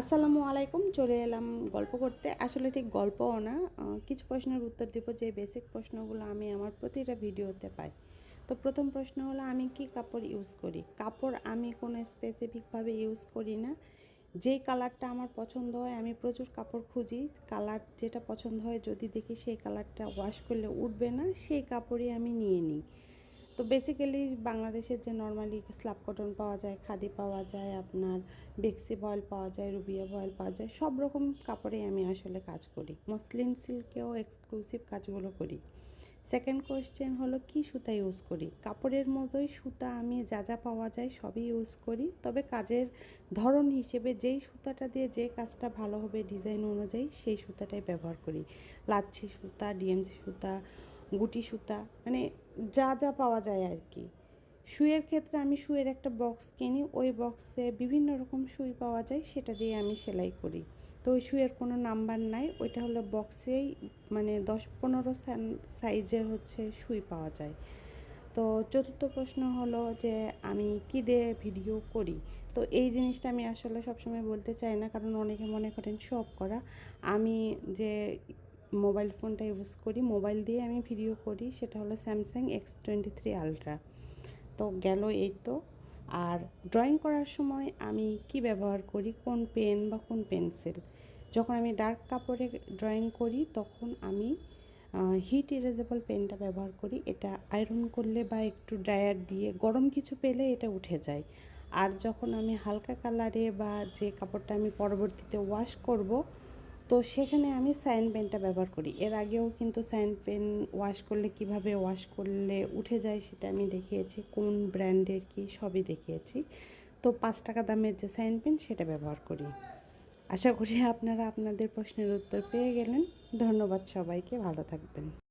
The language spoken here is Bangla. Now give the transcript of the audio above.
আসসালামু আলাইকুম, চলে এলাম গল্প করতে। আসলে ঠিক গল্পও না কিছু প্রশ্নের উত্তর দিব, যে বেসিক প্রশ্নগুলো আমি আমার প্রতিটা ভিডিওতে পাই। তো প্রথম প্রশ্ন হলো, আমি কি কাপড় ইউজ করি? কাপড় আমি কোনো স্পেসিফিকভাবে ইউজ করি না। যেই কালারটা আমার পছন্দ হয়, আমি প্রচুর কাপড় খুঁজি। কালার যেটা পছন্দ হয়, যদি দেখি সেই কালারটা ওয়াশ করলে উঠবে না, সেই কাপড়ই আমি নিয়ে নিই। বেসিক্যালি বাংলাদেশের যে নর্মালি স্ল্যাব কটন পাওয়া যায়, খাদি পাওয়া যায়, আপনার বেক্সি বয়েল পাওয়া যায়, রুবিয়া বয়েল পাওয়া যায়, সব রকম কাপড়ে আমি আসলে কাজ করি। মসলিন সিল্কেও এক্সক্লুসিভ কাজগুলো করি। সেকেন্ড কোয়েশ্চেন হলো, কি সুতা ইউজ করি? কাপড়ের মতোই সুতা আমি যা যা পাওয়া যায় সবই ইউজ করি, তবে কাজের ধরন হিসেবে যেই সুতাটা দিয়ে যে কাজটা ভালো হবে ডিজাইন অনুযায়ী সেই সুতাটাই ব্যবহার করি। লাচ্ছি সুতা, ডিএমসি সুতা গুটি সুতা মানে যা যা পাওয়া যায় আর কি। শুয়ের ক্ষেত্রে আমি শুয়ের একটা বক্স কিনি, ওই বক্সে বিভিন্ন রকম সুই পাওয়া যায়, সেটা দিয়ে আমি সেলাই করি। তো ওই শুয়ের কোনো নাম্বার নাই, ওইটা হলো বক্সেই মানে দশ পনেরো সাইজের হচ্ছে সুই পাওয়া যায়। তো চতুর্থ প্রশ্ন হলো যে আমি কী দিয়ে ভিডিও করি? তো এই জিনিসটা আমি আসলে সবসময় বলতে চাই না, কারণ অনেকে মনে করেন সব করা। আমি যে মোবাইল ফোনটা ইউজ করি। মোবাইল দিয়ে আমি ভিডিও করি, সেটা হলো Samsung X twenty three ultra তো গেল এই তো। আর ড্রয়িং করার সময় আমি কি ব্যবহার করি? কোন পেন বা কোন পেন্সিল যখন আমি ডার্ক কাপড়ে ড্রয়িং করি, তখন আমি হিট ইরেজেবল পেনটা ব্যবহার করি। এটা আয়রন করলে বা একটু ড্রায়ার দিয়ে গরম কিছু পেলে এটা উঠে যায়। আর যখন আমি হালকা কালারে বা যে কাপড়টা আমি পরবর্তীতে ওয়াশ করব তো সেখানে আমি সাইন পেনটা ব্যবহার করি। এর আগেও কিন্তু সাইন পেন ওয়াশ করলে কীভাবে ওয়াশ করলে উঠে যায় সেটা আমি দেখিয়েছি, কোন ব্র্যান্ডের কি সবই দেখিয়েছি। তো পাঁচ টাকা দামের যে সাইন পেন সেটা ব্যবহার করি। আশা করি আপনারা আপনাদের প্রশ্নের উত্তর পেয়ে গেলেন। ধন্যবাদ সবাইকে, ভালো থাকবেন।